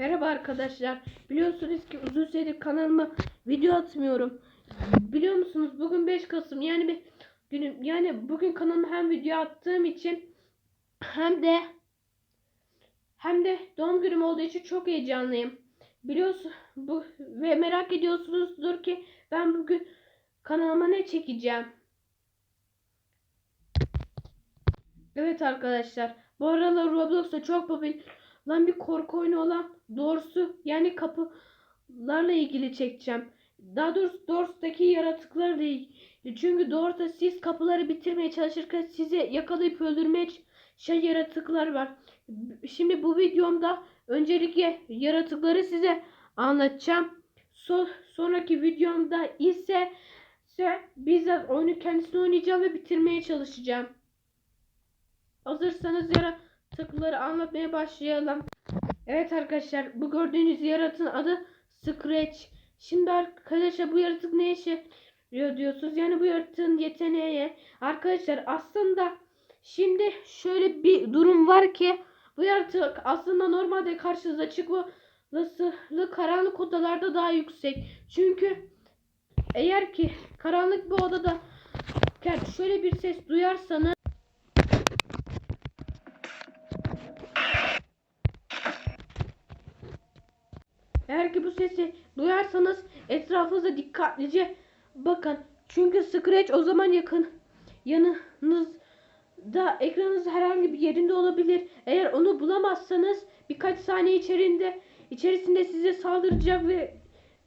Merhaba arkadaşlar. Biliyorsunuz ki uzun süredir kanalıma video atmıyorum. Biliyor musunuz bugün 5 Kasım yani bir günüm yani bugün kanalıma hem video attığım için hem de hem de doğum günüm olduğu için çok heyecanlıyım. Biliyorsun bu ve merak ediyorsunuzdur ki ben bugün kanalıma ne çekeceğim. Evet arkadaşlar. Bu aralar Roblox'ta çok popüler olan bir korku oyunu olan Doors'u yani kapılarla ilgili çekeceğim. Daha doğrusu Doors'taki yaratıklarla ilgili. Çünkü Doors'ta siz kapıları bitirmeye çalışırken sizi yakalayıp öldürmeye şey yaratıklar var. Şimdi bu videomda öncelikle yaratıkları size anlatacağım. So sonraki videomda ise ise bizzat oyunu kendisini oynayacağım ve bitirmeye çalışacağım. Hazırsanız yaratıkları anlatmaya başlayalım. Evet arkadaşlar bu gördüğünüz yaratığın adı Scratch. Şimdi arkadaşlar bu yaratık ne işe yarıyor diyorsunuz. Yani bu yaratığın yeteneği arkadaşlar aslında şimdi şöyle bir durum var ki bu yaratık aslında normalde karşınıza çıkma olasılığı karanlık odalarda daha yüksek. Çünkü eğer ki karanlık bir odada şöyle bir ses duyarsanız Eğer bu sesi duyarsanız etrafınıza dikkatlice bakın. Çünkü Scratch o zaman yakın yanınızda ekranınız herhangi bir yerinde olabilir. Eğer onu bulamazsanız birkaç saniye içerisinde içerisinde size saldıracak ve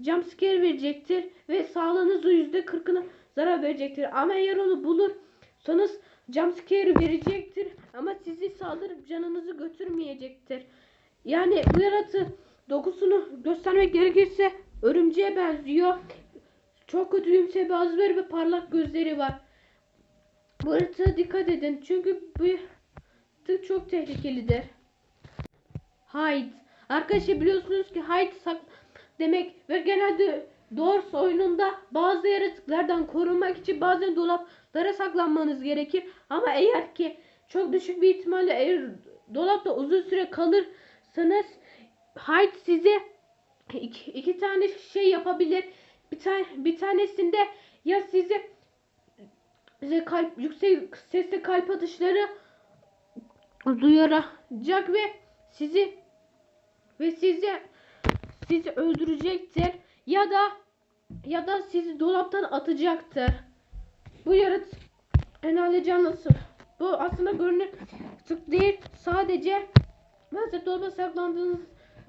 jumpscare verecektir ve sağlığınızın yüzde kırkına zarar verecektir. Ama eğer onu bulursanız jumpscare verecektir ama sizi saldırıp canınızı götürmeyecektir. Yani bu yaratığı dokusunu göstermek gerekirse örümceğe benziyor. Çok kötüyümse bazıları ve parlak gözleri var. Bu yaratığa dikkat edin çünkü bu yaratık çok tehlikelidir. Hide. Arkadaşlar biliyorsunuz ki hide sak demek ve genelde Doors oyununda bazı yaratıklardan korunmak için bazen dolaplara saklanmanız gerekir. Ama eğer ki çok düşük bir ihtimalle eğer dolapta uzun süre kalırsanız Hyde size iki, iki tane şey yapabilir. Bir tane bir tanesinde ya sizi size kalp yüksek sesle kalp atışları duyuracak ve sizi ve sizi sizi öldürecektir ya da ya da sizi dolaptan atacaktır. Bu yaratık herhalde canlısı. Bu aslında görünür değil. Sadece bazen dolaba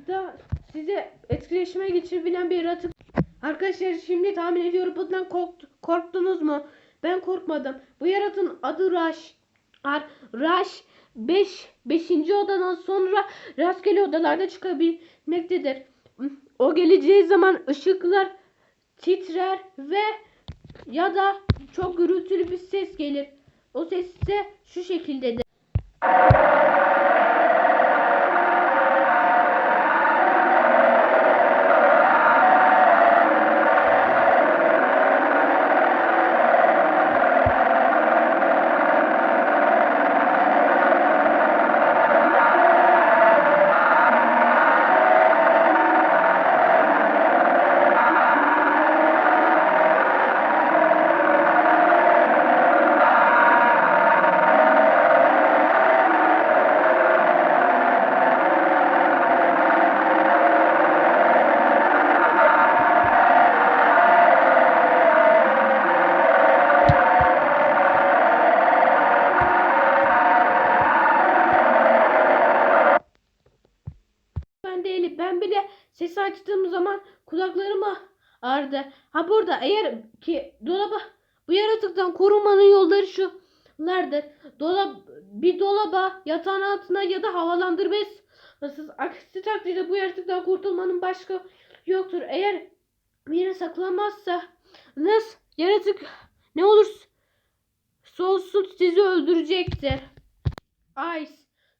saklandığınızda size etkileşime geçirebilen bir yaratık. Arkadaşlar şimdi tahmin ediyorum bundan korkt korktunuz mu? Ben korkmadım. Bu yaratığın adı Rush. Ar Rush 5 5. odadan sonra rastgele odalarda çıkabilmektedir. O geleceği zaman ışıklar titrer ve ya da çok gürültülü bir ses gelir. O ses ise şu şekildedir. Ben değilim. Ben bile sesi açtığım zaman kulaklarım ağrıdı. Ha burada eğer ki dolaba bu yaratıktan korunmanın yolları şulardır. Dolap bir dolaba yatağın altına ya da havalandırmaya nasıl aksi takdirde bu yaratıktan kurtulmanın başka yoktur. Eğer bir yere saklanmazsa nasıl yaratık ne olur olsun sizi öldürecektir. Ice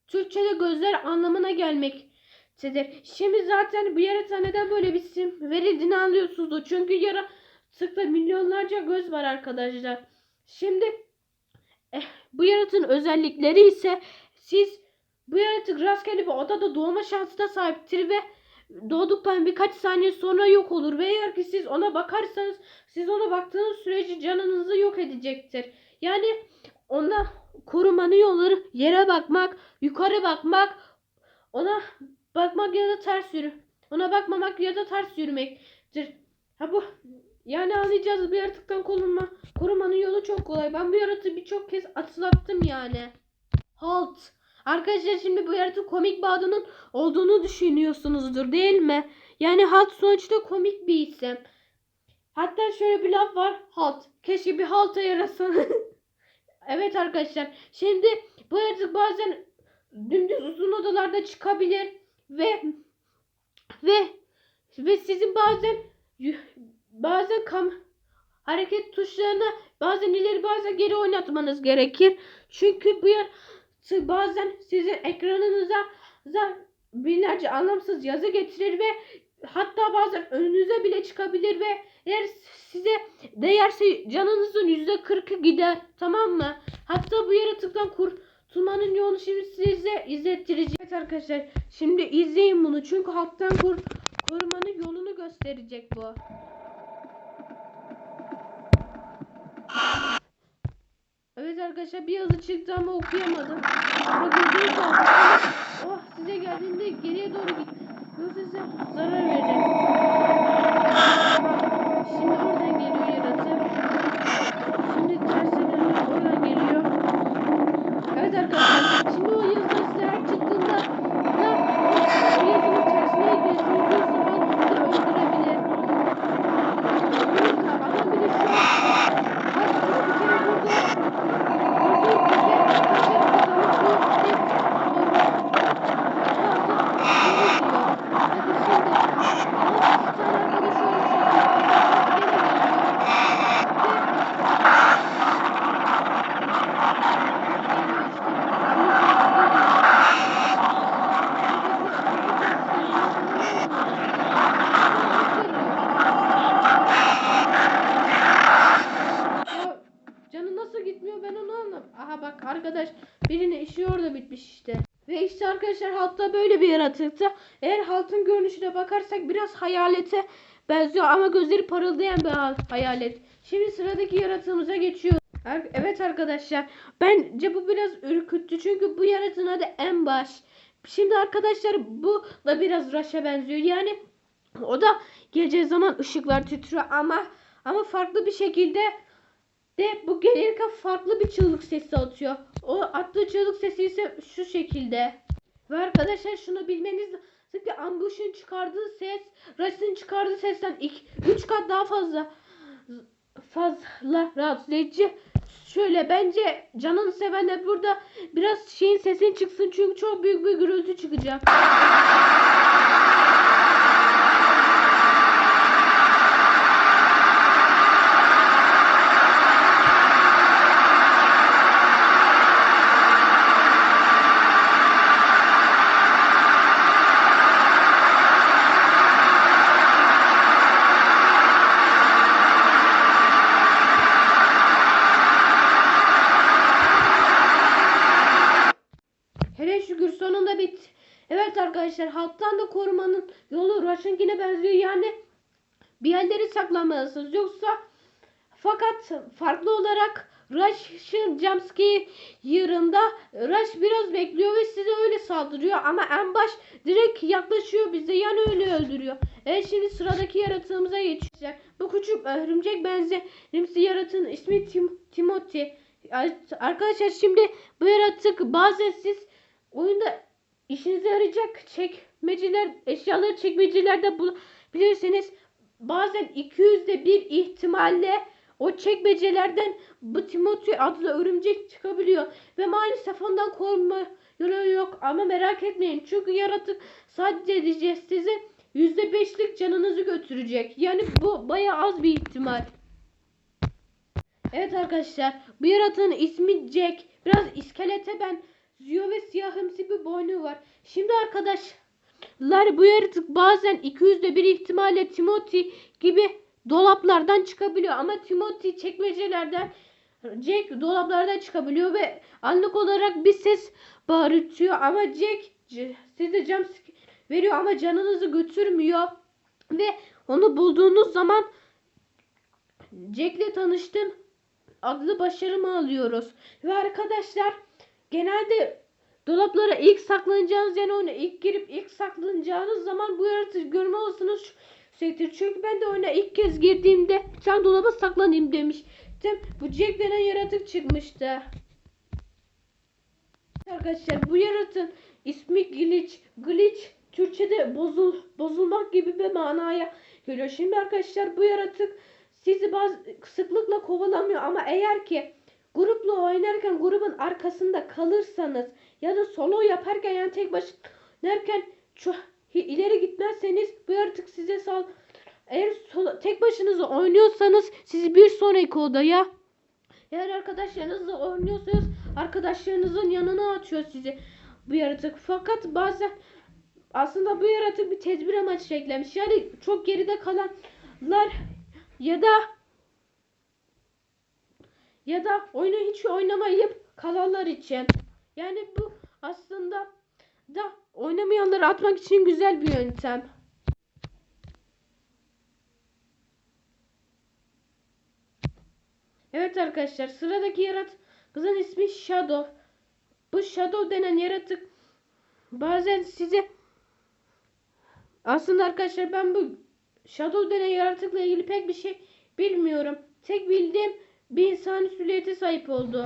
Türkçe'de gözler anlamına gelmektedir. Şimdi zaten bu yaratığa neden böyle bir isim verildiğini anlıyorsunuz. Çünkü yaratıkta milyonlarca göz var arkadaşlar. Şimdi bu yaratığın özellikleri ise siz bu yaratık rastgele bir odada doğma şansına sahiptir ve doğduktan birkaç saniye sonra yok olur ve eğer ki siz ona bakarsanız siz ona baktığınız sürece canınızı yok edecektir. Yani ona korumanın yolları yere bakmak, yukarı bakmak, ona bakmak ya da ters yürü. Ona bakmamak ya da ters yürümektir. Ha bu yani anlayacağız bir yaratıktan korunma. Korumanın yolu çok kolay. Ben bu yaratığı birçok kez atlattım yani. Halt. Arkadaşlar şimdi bu yaratık komik bağının olduğunu düşünüyorsunuzdur değil mi? Yani Halt sonuçta komik bir isim. Hatta şöyle bir laf var. Halt. Keşke bir halta yarasa. evet arkadaşlar. Şimdi bu yaratık bazen dümdüz uzun odalarda çıkabilir ve ve ve sizin bazen bazen kam hareket tuşlarını bazen ileri bazen geri oynatmanız gerekir. Çünkü bu yaratık bazen sizin ekranınıza za- binlerce anlamsız yazı getirir ve hatta bazen önünüze bile çıkabilir ve eğer size değerse canınızın yüzde kırkı gider tamam mı? Hatta bu yaratıktan kurtulmanın yolunu şimdi size izlettireceğim. Evet arkadaşlar şimdi izleyin bunu çünkü halktan kur korumanın yolunu gösterecek bu. Evet arkadaşlar bir yazı çıktı ama okuyamadım. Ama kaldı. Oh size geldiğinde geriye doğru git. Yoksa size zarar verir. Şimdi oradan geliyor yaratık. Şimdi tersine dönüyor. Oradan geliyor. Evet arkadaşlar. Şimdi o yazı size her çıktığında da o yazının tersine geçtiğiniz zaman sizi öldürebilir. Bakın adam bir de şu an Bak bir kere burada Ya canı nasıl gitmiyor ben onu anlam. Aha bak arkadaş birinin işi orada bitmiş işte. Ve işte arkadaşlar haltta böyle bir yaratıktı. Eğer haltın görünüşüne bakarsak biraz hayalete benziyor ama gözleri parıldayan bir ha- hayalet. Şimdi sıradaki yaratığımıza geçiyor. Ar- Evet arkadaşlar bence bu biraz ürküttü çünkü bu yaratığın adı en baş. Şimdi arkadaşlar bu da biraz Rush'a benziyor. Yani o da gece zaman ışıklar titriyor ama ama farklı bir şekilde de bu gelirken farklı bir çığlık sesi atıyor. O attığı çığlık sesi ise şu şekilde. Ve arkadaşlar şunu bilmeniz lazım ki Ambush'un çıkardığı ses Rush'ın çıkardığı sesten 3 kat daha fazla fazla rahatsız edici. Şöyle bence canını sevenler burada biraz şeyin sesini çıksın çünkü çok büyük bir gürültü çıkacak. Hele şükür sonunda bit. Evet arkadaşlar halktan da korumanın yolu Rush'ınkine benziyor. Yani bir yerleri saklamalısınız. Yoksa fakat farklı olarak Rush'ın jumpscare yerinde Rush biraz bekliyor ve size öyle saldırıyor ama en baş direkt yaklaşıyor bize yani öyle öldürüyor. Evet şimdi sıradaki yaratığımıza geçeceğiz. Bu küçük örümcek benzerimsi yaratığın ismi Tim Timothy. Arkadaşlar şimdi bu yaratık bazen siz oyunda işinize yarayacak çekmeceler, eşyaları çekmecelerde bulabilirsiniz. Bazen 200'de bir ihtimalle o çekmecelerden bu Timothy adlı örümcek çıkabiliyor. Ve maalesef ondan korunma yolu yok ama merak etmeyin. Çünkü yaratık sadece diyeceğiz size %5'lik canınızı götürecek. Yani bu baya az bir ihtimal. Evet arkadaşlar bu yaratığın ismi Jack. Biraz iskelete benziyor ve siyahımsı bir boynu var. Şimdi arkadaşlar bu yaratık bazen 200'de bir ihtimalle Timothy gibi dolaplardan çıkabiliyor. Ama Timothy çekmecelerden Jack dolaplardan çıkabiliyor ve anlık olarak bir ses bağırtıyor. Ama Jack size jump veriyor ama canınızı götürmüyor. Ve onu bulduğunuz zaman Jack'le tanıştım adlı başarımı alıyoruz. Ve arkadaşlar genelde dolaplara ilk saklanacağınız yani oyuna ilk girip ilk saklanacağınız zaman bu yaratığı görme olasılığınız yüksektir. Çünkü ben de oyuna ilk kez girdiğimde sen dolaba saklanayım demiştim. Bu Jack denen yaratık çıkmıştı. Arkadaşlar bu yaratığın ismi Glitch. Glitch Türkçe'de bozul, bozulmak gibi bir manaya geliyor. Şimdi arkadaşlar bu yaratık sizi bazı sıklıkla kovalamıyor ama eğer ki grupla oynarken grubun arkasında kalırsanız ya da solo yaparken yani tek başına çok ileri gitmezseniz bu yaratık size sal eğer solo, tek başınıza oynuyorsanız sizi bir sonraki odaya eğer arkadaşlarınızla oynuyorsanız arkadaşlarınızın yanına atıyor sizi bu yaratık. Fakat bazen aslında bu yaratık bir tedbir amaçlı eklemiş. Yani çok geride kalanlar ya da ya da oyunu hiç oynamayıp kalanlar için. Yani bu aslında da oynamayanları atmak için güzel bir yöntem. Evet arkadaşlar sıradaki yaratığın ismi Shadow. Bu Shadow denen yaratık bazen size aslında arkadaşlar ben bu Shadow denen yaratıkla ilgili pek bir şey bilmiyorum. Tek bildiğim bir insan silüete sahip oldu.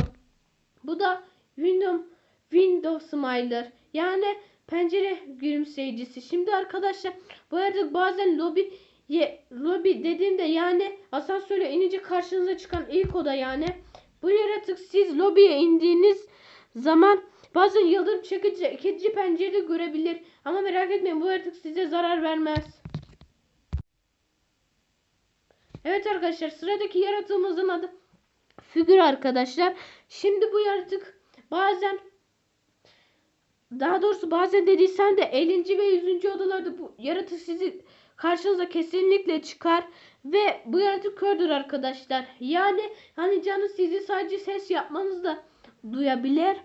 Bu da Windows Windows Smiler. Yani pencere gülümseyicisi. Şimdi arkadaşlar bu yaratık bazen lobi ye, lobi dediğimde yani asansöre inince karşınıza çıkan ilk oda yani. Bu yaratık siz lobiye indiğiniz zaman bazen yıldırım çekici ikinci pencerede görebilir. Ama merak etmeyin bu yaratık size zarar vermez. Evet arkadaşlar sıradaki yaratığımızın adı figür arkadaşlar. Şimdi bu yaratık bazen daha doğrusu bazen dediysem de 50. ve 100. odalarda bu yaratık sizi karşınıza kesinlikle çıkar ve bu yaratık kördür arkadaşlar. Yani hani canı sizi sadece ses yapmanızla duyabilir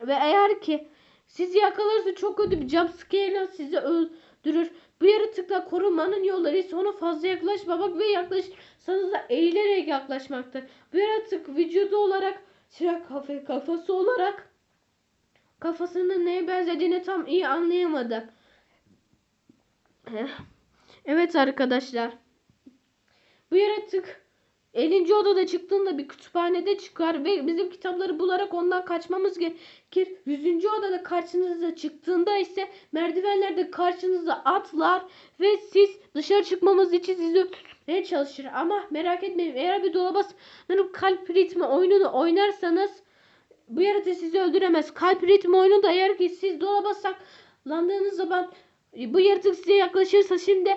ve eğer ki sizi yakalarsa çok kötü bir jumpscare sizi öldürür. Bu yaratıkla korunmanın yolları ise ona fazla yaklaşmamak ve yaklaşsanız da eğilerek yaklaşmaktır. Bu yaratık vücudu olarak kafe kafası olarak kafasının neye benzediğini tam iyi anlayamadı. Evet arkadaşlar. Bu yaratık 50. odada çıktığında bir kütüphanede çıkar ve bizim kitapları bularak ondan kaçmamız gerekir. 100. odada karşınıza çıktığında ise merdivenlerde karşınıza atlar ve siz dışarı çıkmamız için sizi çalışır. Ama merak etmeyin eğer bir dolaba kalp ritmi oyununu oynarsanız bu yaratık sizi öldüremez. Kalp ritmi oyunu da eğer ki siz dolaba saklandığınız zaman bu yaratık size yaklaşırsa şimdi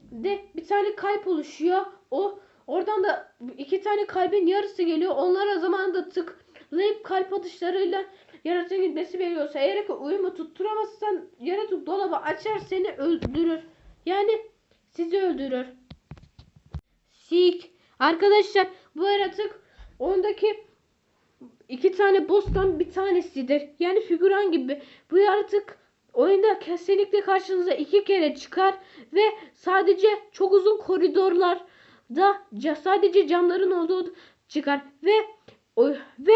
de bir tane kalp oluşuyor. O oradan da iki tane kalbin yarısı geliyor. Onlara zamanında tıklayıp kalp atışlarıyla yaratığın gitmesi veriyorsa eğer ki uyumu tutturamazsan yaratık dolabı açar seni öldürür. Yani sizi öldürür. Sik. Arkadaşlar bu yaratık ondaki iki tane boss'tan bir tanesidir. Yani figüran gibi. Bu yaratık oyunda kesinlikle karşınıza iki kere çıkar ve sadece çok uzun koridorlarda sadece camların olduğu çıkar ve ve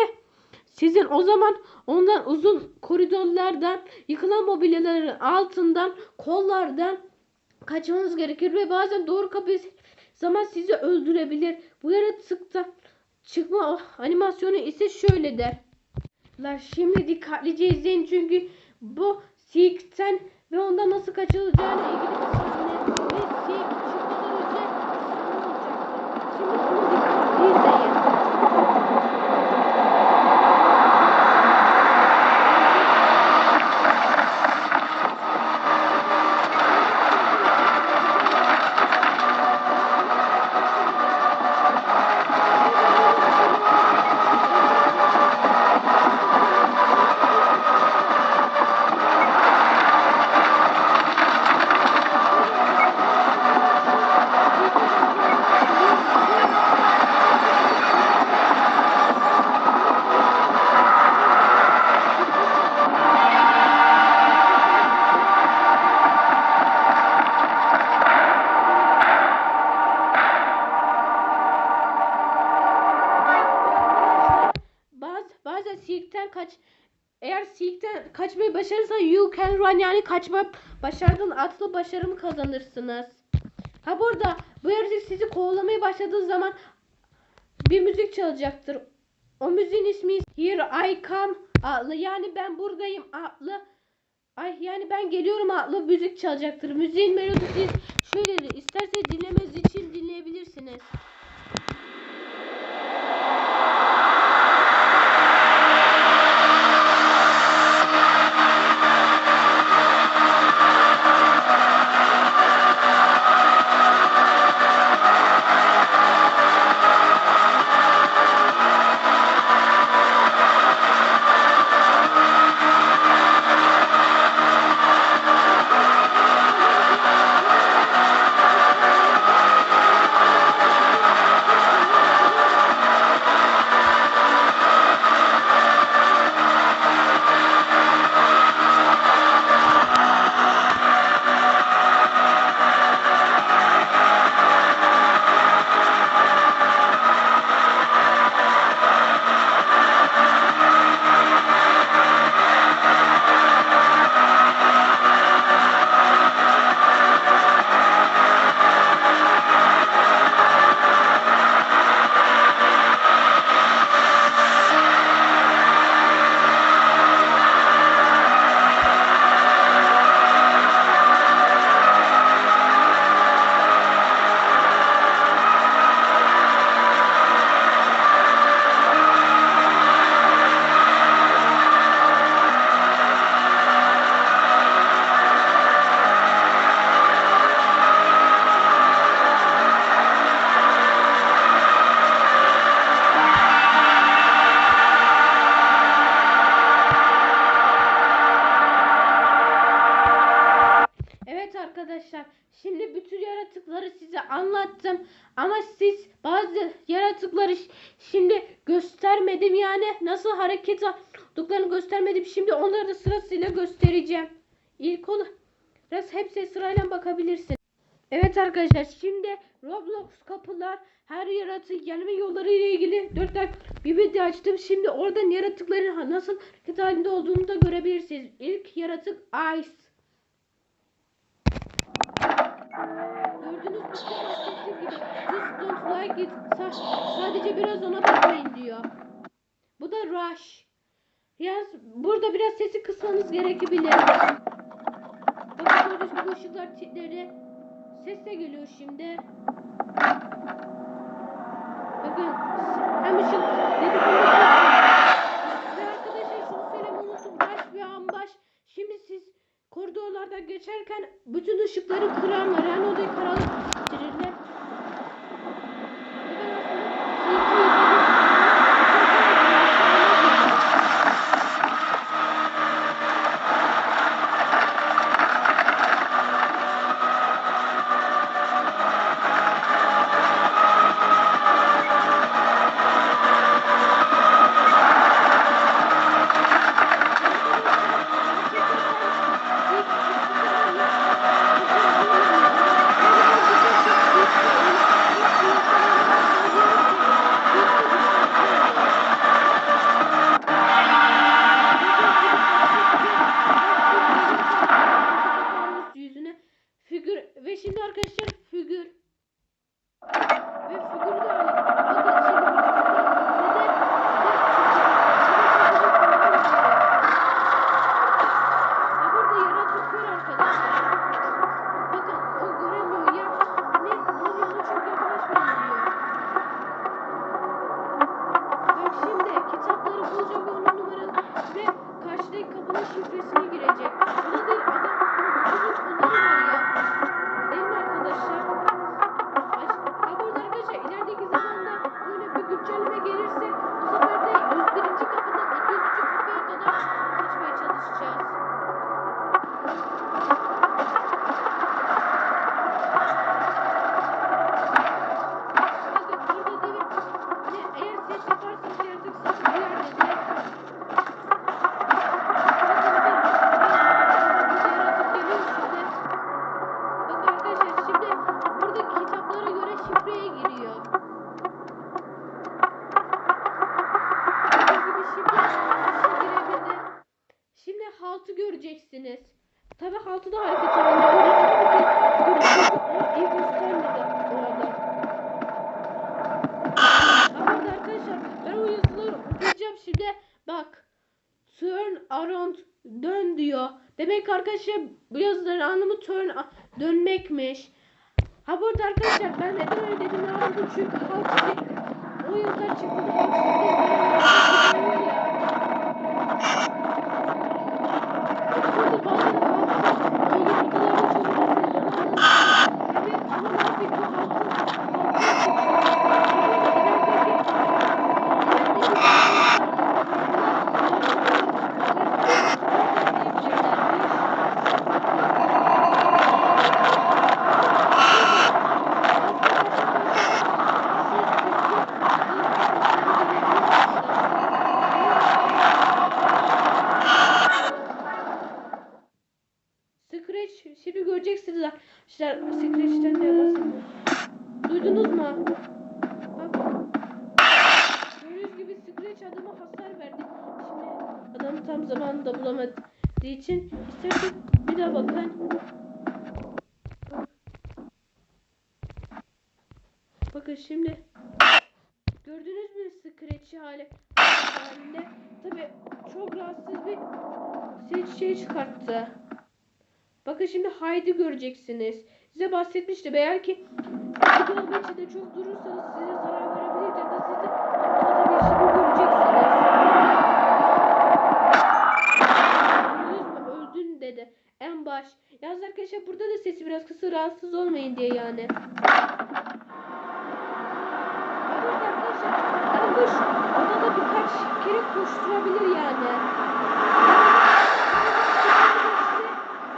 sizin o zaman ondan uzun koridorlardan yıkılan mobilyaların altından kollardan kaçmanız gerekir ve bazen doğru kapıyı zaman sizi öldürebilir. Bu yaratıkta çıkma animasyonu ise şöyle der. Şimdi dikkatlice izleyin çünkü bu Seek'ten ve ondan nasıl kaçılacağına ilgili bir sahne ve Seek çıkmadan önce. Şimdi bunu dikkatli. Kaçma başardın atlı başarımı kazanırsınız. Ha burada bu yaratık sizi kovalamaya başladığı zaman bir müzik çalacaktır. O müziğin ismi Here I Come adlı yani ben buradayım adlı Ay yani ben geliyorum adlı müzik çalacaktır. Müziğin melodisi şöyledir. İsterseniz dinlemeniz için dinleyebilirsiniz. Arkadaşlar, şimdi Roblox kapılar her yaratık gelme yolları ile ilgili 4 tane bir video açtım. Şimdi oradan yaratıkların nasıl hareket halinde olduğunu da görebilirsiniz. İlk yaratık Ice. Sesi gibi. Just don't like it. Sa- sadece biraz ona bakmayın diyor. Bu da Rush. Yalnız burada biraz sesi kısmanız gerekebilir. Bakın gördüğünüz gibi ışıklar titredi. Ses de geliyor şimdi. Bakın hem ışık dedik Ve arkadaşlar şunu söylemeyi unuttum. Rush ve Ambaş. Şimdi siz koridorlarda geçerken bütün ışıkları kırarlar. Yani odayı karanlık bitirirler. Ha burada arkadaşlar ben neden öyle dedim anladım çünkü halk o yazılar çıktı. Burada bazen halk öyle videolarda çok izliyoruz. Evet ama ne yapayım bu halkın Scratch şimdi arkadaşlar Scratch'ten de bahsediyorum. Duydunuz mu? Bak. Gördüğünüz gibi Scratch adama hasar verdi. Şimdi adamı tam zamanında bulamadığı için isterseniz bir daha bakın. Bakın şimdi gördünüz mü Scratch'i hali halinde tabi çok rahatsız bir şey, şey çıkarttı. Bakın şimdi Haydi göreceksiniz. Size bahsetmiştim. Eğer ki dolabın içinde çok durursanız size zarar verebilir ya da sizi tutabileceğini göreceksiniz. Gördünüz mü? Öldün dedi. En baş. Yalnız arkadaşlar burada da sesi biraz kısa rahatsız olmayın diye yani. Evet arkadaşlar. Ambush odada birkaç kere koşturabilir yani.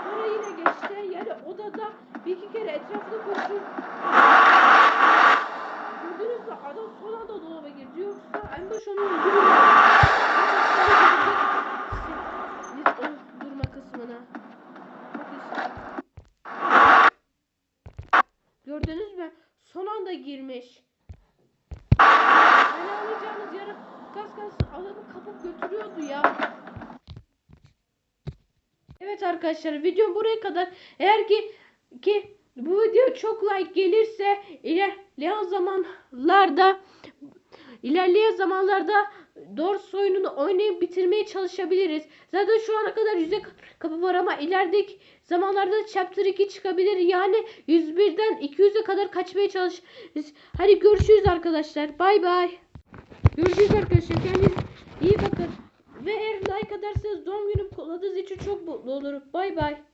Sonra yine geçti. Yani odada bir iki kere etrafını koştur. Gördünüz mü? Adam son anda dolaba girdi. Yoksa ambush onu öldürür. Durma kısmına. Bakın şimdi. Gördünüz mü? Son anda girmiş. Yani anlayacağınız yarı gaz gaz adamı kapıp götürüyordu ya. Evet arkadaşlar video buraya kadar. Eğer ki ki bu video çok like gelirse ilerleyen zamanlarda ilerleyen zamanlarda Dors oyununu oynayıp bitirmeye çalışabiliriz. Zaten şu ana kadar yüze kapı var ama ilerideki zamanlarda Chapter 2 çıkabilir. Yani 101'den 200'e kadar kaçmaya çalışırız. Hadi görüşürüz arkadaşlar. Bay bay. Görüşürüz arkadaşlar. Kendinize iyi bakın. Ve eğer like atarsanız doğum günüm kutladığınız için çok mutlu olurum. Bay bay.